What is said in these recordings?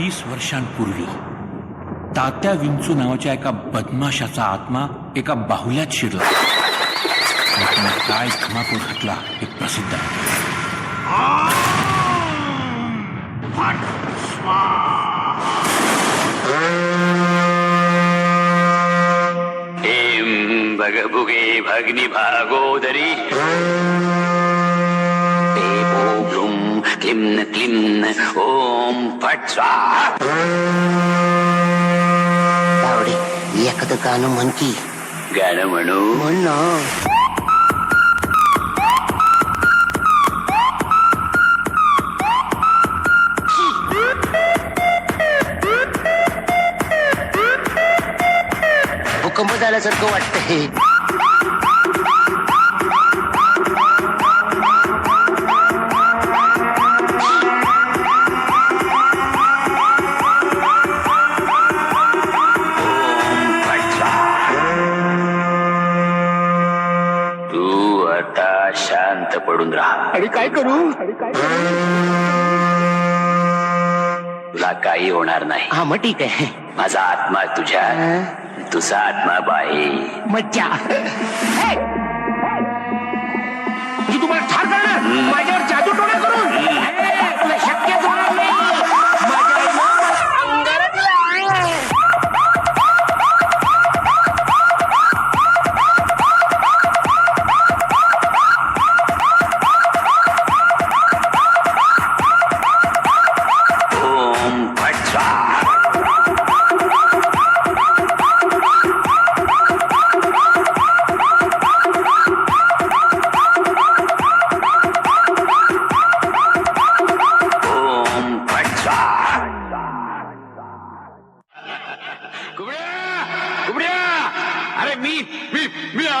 वीस वर्षांपूर्वी तात्या विंचू नावाच्या एका बदमाशाचा आत्मा एका बाहुल्यात शिरला. काय धमाकूळ घातला हे प्रसिद्ध भगभुगे भगनी भागोदरी क्लिम्न क्लिम्न ओम फट तावडे एखादं गाणं म्हण की. गाणं म्हणू? म्हण ना. भूकंप झाल्यासारखं वाटतंय. आता शांत पडून राहा. आणि काय करू? तुला काही होणार नाही. हा मग ठीक आहे. माझा आत्मा तुझ्या तुझा आत्मा बाहेर. मज्जा. हे! तुम्हाला ठार करणार? माझ्यावर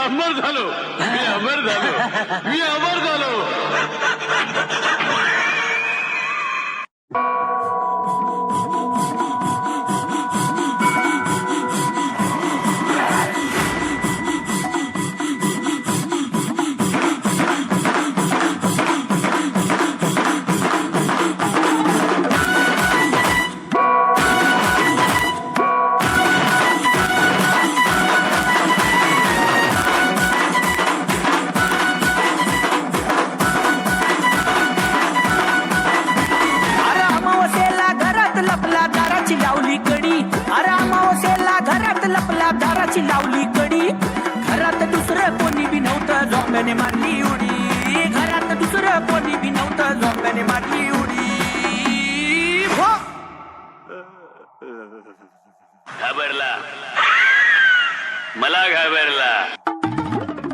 अमर झालो मी अमर झालो मी अमर झालो लपला दाराची लावली कडी. घरात दुसरं कोणी बी नव्हतं झोंब्याने मारली उडी. घरात दुसरं कोणी बी नव्हतं झोंब्याने मारली उडी. हो. घाबरला. मला घाबरला.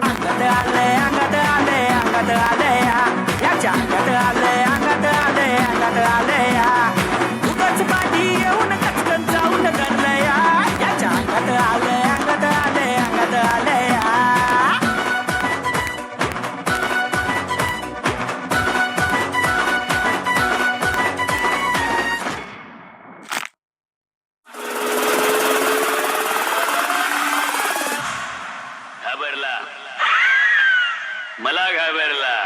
अंगात आलंय अंगात आलंय अंगात आलंय. मला घाबरला